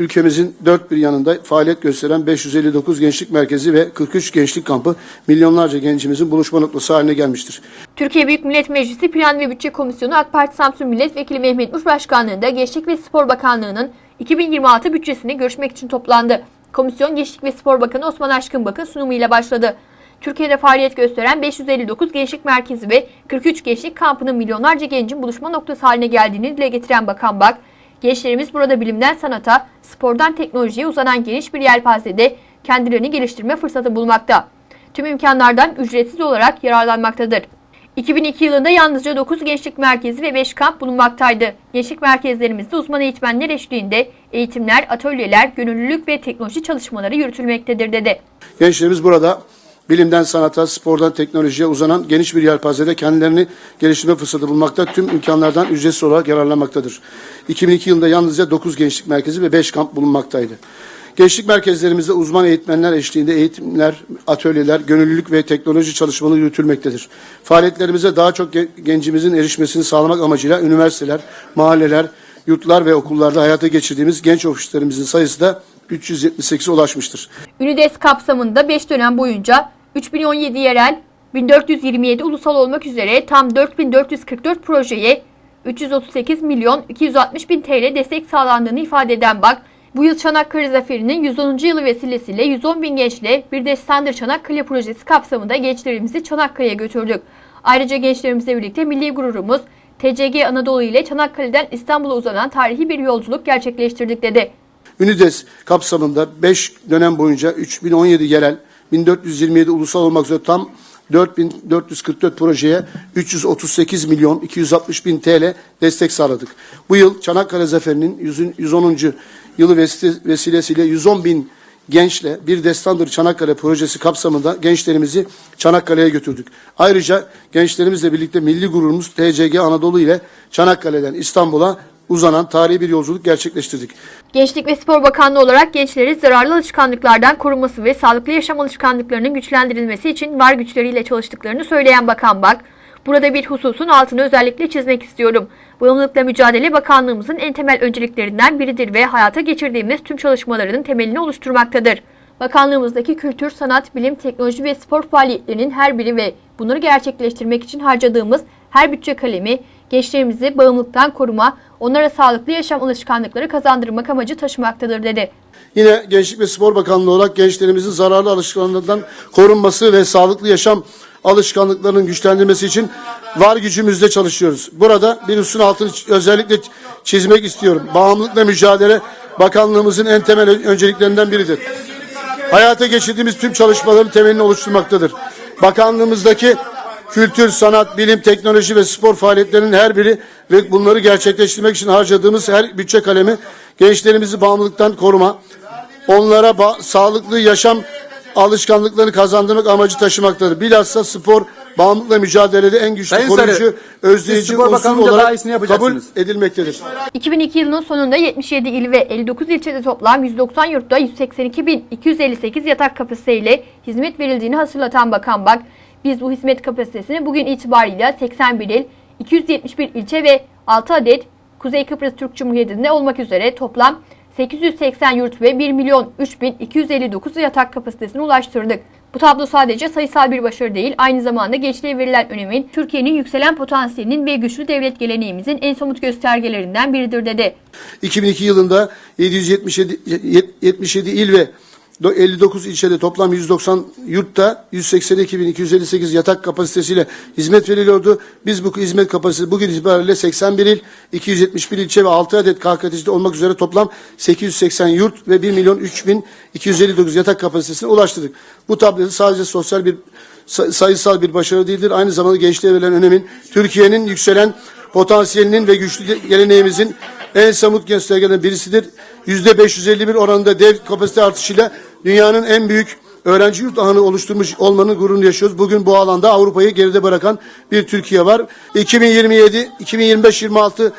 ülkemizin dört bir yanında faaliyet gösteren 559 gençlik merkezi ve 43 gençlik kampı milyonlarca gencimizin buluşma noktası haline gelmiştir. Türkiye Büyük Millet Meclisi Plan ve Bütçe Komisyonu AK Parti Samsun Milletvekili Mehmet Muş Başkanlığı'nda Gençlik ve Spor Bakanlığı'nın 2026 bütçesini görüşmek için toplandı. Komisyon Gençlik ve Spor Bakanı Osman Aşkınbak'ın sunumuyla başladı. Türkiye'de faaliyet gösteren 559 gençlik merkezi ve 43 gençlik kampının milyonlarca gencin buluşma noktası haline geldiğini dile getiren Bakan Bak, gençlerimiz burada bilimden sanata, spordan teknolojiye uzanan geniş bir yelpazede kendilerini geliştirme fırsatı bulmakta. Tüm imkanlardan ücretsiz olarak yararlanmaktadır. 2002 yılında yalnızca 9 gençlik merkezi ve 5 kamp bulunmaktaydı. Gençlik merkezlerimizde uzman eğitmenler eşliğinde eğitimler, atölyeler, gönüllülük ve teknoloji çalışmaları yürütülmektedir dedi. Gençlerimiz burada bilimden sanata, spordan teknolojiye uzanan geniş bir yelpazede kendilerini geliştirme fırsatı bulmakta, tüm imkanlardan ücretsiz olarak yararlanmaktadır. 2002 yılında yalnızca 9 gençlik merkezi ve 5 kamp bulunmaktaydı. Gençlik merkezlerimizde uzman eğitmenler eşliğinde eğitimler, atölyeler, gönüllülük ve teknoloji çalışmaları yürütülmektedir. Faaliyetlerimize daha çok ge- gencimizin erişmesini sağlamak amacıyla üniversiteler, mahalleler, yurtlar ve okullarda hayata geçirdiğimiz genç ofislerimizin sayısı da 378'e ulaşmıştır. Ünides kapsamında 5 dönem boyunca 3017 yerel, 1427 ulusal olmak üzere tam 4444 projeye 338 milyon 260 bin TL destek sağlandığını ifade eden BAK, bu yıl Çanakkale Zaferi'nin 110. yılı vesilesiyle 110 bin gençle bir Destandır Çanakkale projesi kapsamında gençlerimizi Çanakkale'ye götürdük. Ayrıca gençlerimizle birlikte milli gururumuz TCG Anadolu ile Çanakkale'den İstanbul'a uzanan tarihi bir yolculuk gerçekleştirdik dedi. Ünides kapsamında 5 dönem boyunca 3017 yerel, 1427 ulusal olmak üzere tam 4444 projeye 338 milyon 260 bin TL destek sağladık. Bu yıl Çanakkale Zaferi'nin 100. 110. yılı vesi- vesilesiyle 110 bin gençle bir Destandır Çanakkale projesi kapsamında gençlerimizi Çanakkale'ye götürdük. Ayrıca gençlerimizle birlikte milli gururumuz TCG Anadolu ile Çanakkale'den İstanbul'a uzanan tarihi bir yolculuk gerçekleştirdik. Gençlik ve Spor Bakanlığı olarak gençleri zararlı alışkanlıklardan korunması ve sağlıklı yaşam alışkanlıklarının güçlendirilmesi için var güçleriyle çalıştıklarını söyleyen Bakan Bak, burada bir hususun altını özellikle çizmek istiyorum. Bağımlılıkla mücadele bakanlığımızın en temel önceliklerinden biridir ve hayata geçirdiğimiz tüm çalışmalarının temelini oluşturmaktadır. Bakanlığımızdaki kültür, sanat, bilim, teknoloji ve spor faaliyetlerinin her biri ve bunları gerçekleştirmek için harcadığımız her bütçe kalemi gençlerimizi bağımlılıktan koruma, onlara sağlıklı yaşam alışkanlıkları kazandırmak amacı taşımaktadır dedi. Yine Gençlik ve Spor Bakanlığı olarak gençlerimizin zararlı alışkanlıklardan korunması ve sağlıklı yaşam alışkanlıklarının güçlendirmesi için var gücümüzle çalışıyoruz. Burada bir hususun altını özellikle çizmek istiyorum. Bağımlılıkla mücadele bakanlığımızın en temel önceliklerinden biridir. Hayata geçirdiğimiz tüm çalışmaların temelini oluşturmaktadır. Bakanlığımızdaki kültür, sanat, bilim, teknoloji ve spor faaliyetlerinin her biri ve bunları gerçekleştirmek için harcadığımız her bütçe kalemi gençlerimizi bağımlılıktan koruma, onlara ba- sağlıklı yaşam alışkanlıklarını kazandırmak amacı taşımaktadır. Bilhassa spor bağımlılıkla mücadelede en güçlü Sayın koruyucu, Sarı, özleyici unsur olarak kabul edilmektedir. 2002 yılının sonunda 77 il ve 59 ilçede toplam 190 yurtta 182.258 yatak kapasiteyle hizmet verildiğini hatırlatan Bakan Bak, biz bu hizmet kapasitesini bugün itibariyle 81 il, 271 ilçe ve 6 adet Kuzey Kıbrıs Türk Cumhuriyeti'nde olmak üzere toplam 880 yurt ve 1 milyon 3259 yatak kapasitesine ulaştırdık. Bu tablo sadece sayısal bir başarı değil, aynı zamanda gençliğe verilen önemin, Türkiye'nin yükselen potansiyelinin ve güçlü devlet geleneğimizin en somut göstergelerinden biridir dedi. 2002 yılında 777 yet- 77 il ve 59 ilçede toplam 190 yurtta 182.258 yatak kapasitesiyle hizmet veriliyordu. Biz bu hizmet kapasitesi bugün itibariyle 81 il, 271 ilçe ve 6 adet KKTC'de olmak üzere toplam 880 yurt ve 1 milyon 3.259 yatak kapasitesine ulaştırdık. Bu tabloda sadece sosyal bir say- sayısal bir başarı değildir. Aynı zamanda gençliğe verilen önemin Türkiye'nin yükselen potansiyelinin ve güçlü geleneğimizin en somut göstergelerinden birisidir. Yüzde 551 oranında dev kapasite artışıyla dünyanın en büyük öğrenci yurt ağını oluşturmuş olmanın gururunu yaşıyoruz. Bugün bu alanda Avrupa'yı geride bırakan bir Türkiye var. 2027, 2025-26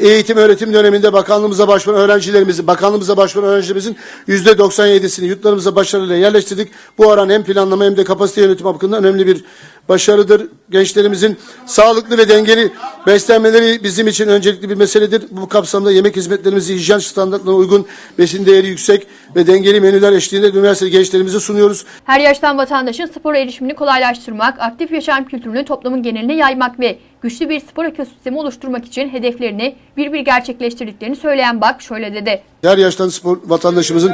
eğitim öğretim döneminde bakanlığımıza başvuran öğrencilerimizin, bakanlığımıza başvuran öğrencilerimizin yüzde 97'sini yurtlarımıza başarıyla yerleştirdik. Bu oran hem planlama hem de kapasite yönetim bakımından önemli bir başarıdır. Gençlerimizin sağlıklı ve dengeli beslenmeleri bizim için öncelikli bir meseledir. Bu kapsamda yemek hizmetlerimizi hijyen standartlarına uygun, besin değeri yüksek ve dengeli menüler eşliğinde üniversite gençlerimize sunuyoruz. Her yaştan vatandaşın spora erişimini kolaylaştırmak, aktif yaşam kültürünü toplumun geneline yaymak ve güçlü bir spor ekosistemi oluşturmak için hedeflerini bir bir gerçekleştirdiklerini söyleyen Bak şöyle dedi. Her yaştan spor vatandaşımızın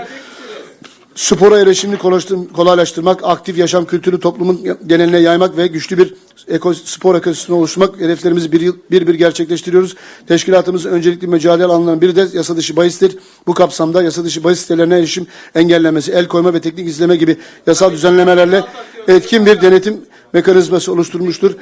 spora erişimini kolaylaştır- kolaylaştırmak, aktif yaşam kültürü toplumun geneline yaymak ve güçlü bir eko, spor ekosistemi oluşturmak hedeflerimizi bir, yıl, bir bir gerçekleştiriyoruz. Teşkilatımızın öncelikli mücadele alanlarından biri de yasa dışı bahistir. Bu kapsamda yasa dışı bahis sitelerine erişim engellenmesi, el koyma ve teknik izleme gibi yasal düzenlemelerle etkin bir denetim mekanizması oluşturmuştur.